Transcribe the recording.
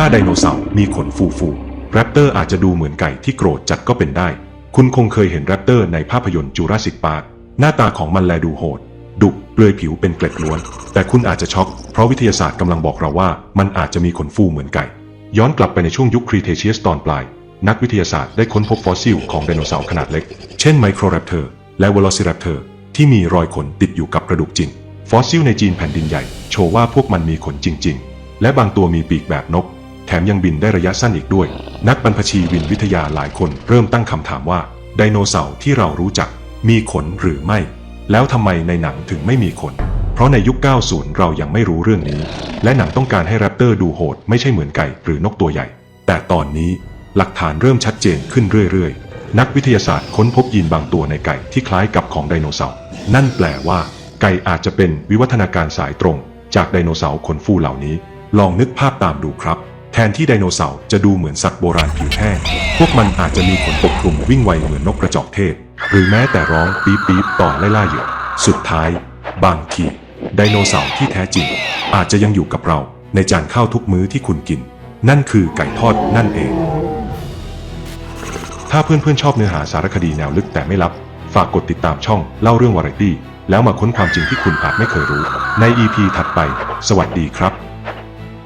ถ้าไดโนเสาร์มีขนฟูฟูแรปเตอร์อาจจะดูเหมือนไก่ที่โกรธจัดก็เป็นได้ คุณคงเคยเห็นแรปเตอร์ในภาพยนตร์จูราสสิกปาร์คหน้าตาของมันแลดูโหด ดุเปลือยผิวเป็นเกล็ดล้วน แต่คุณอาจจะช็อกเพราะวิทยาศาสตร์กำลังบอกเราว่ามันอาจจะมีขนฟูเหมือนไก่ ย้อนกลับไปในช่วงยุคครีเทเชียสตอนปลาย นักวิทยาศาสตร์ได้ค้นพบฟอสซิลของไดโนเสาร์ขนาดเล็ก เช่นไมโครแรปเตอร์และเวโลซิแรปเตอร์ที่มีรอยขนติดอยู่กับกระดูกจริง ฟอสซิลในจีนแผ่นดินใหญ่ โชว์ว่าพวกมันมีขนจริง ๆ และบางตัวมีปีกแบบนก แถมยังบินได้ระยะสั้นอีกด้วย นักบรรพชีวินวิทยาหลายคนเริ่มตั้งคำถามว่า ไดโนเสาร์ที่เรารู้จัก มีขนหรือไม่ แล้วทำไมในหนังถึงไม่มีขน เพราะในยุค 90 เรายังไม่รู้เรื่องนี้ และหนังต้องการให้แรปเตอร์ดูโหดไม่ใช่เหมือนไก่หรือนกตัวใหญ่ แต่ตอนนี้หลักฐานเริ่มชัดเจนขึ้นเรื่อยๆ นักวิทยาศาสตร์ค้นพบยีนบางตัวในไก่ที่คล้ายกับของไดโนเสาร์ นั่นแปลว่า ไก่อาจจะเป็นวิวัฒนาการสายตรง จากไดโนเสาร์ขนฟูเหล่านี้ ลองนึกภาพตามดูครับ ทนที่ไดโนเสาร์จะดูเหมือนสัตว์โบราณผิวแห้ง พวกมันอาจจะมีขนปกคลุมวิ่งไวเหมือนนกกระจอกเทศ หรือแม้แต่ร้องปี๊บปี๊บต่อไล่ล่าเหยื่อ สุดท้าย บางที ไดโนเสาร์ที่แท้จริง อาจจะยังอยู่กับเรา ในจานข้าวทุกมื้อที่คุณกิน นั่นคือไก่ทอดนั่นเอง ถ้าเพื่อนๆชอบเนื้อหาสารคดีแนวลึกแต่ไม่ลับ ฝากกดติดตามช่องเล่าเรื่องวาไรตี้แล้วมาค้นความจริงที่คุณอาจไม่เคยรู้ ใน EP ถัดไป สวัสดีครับ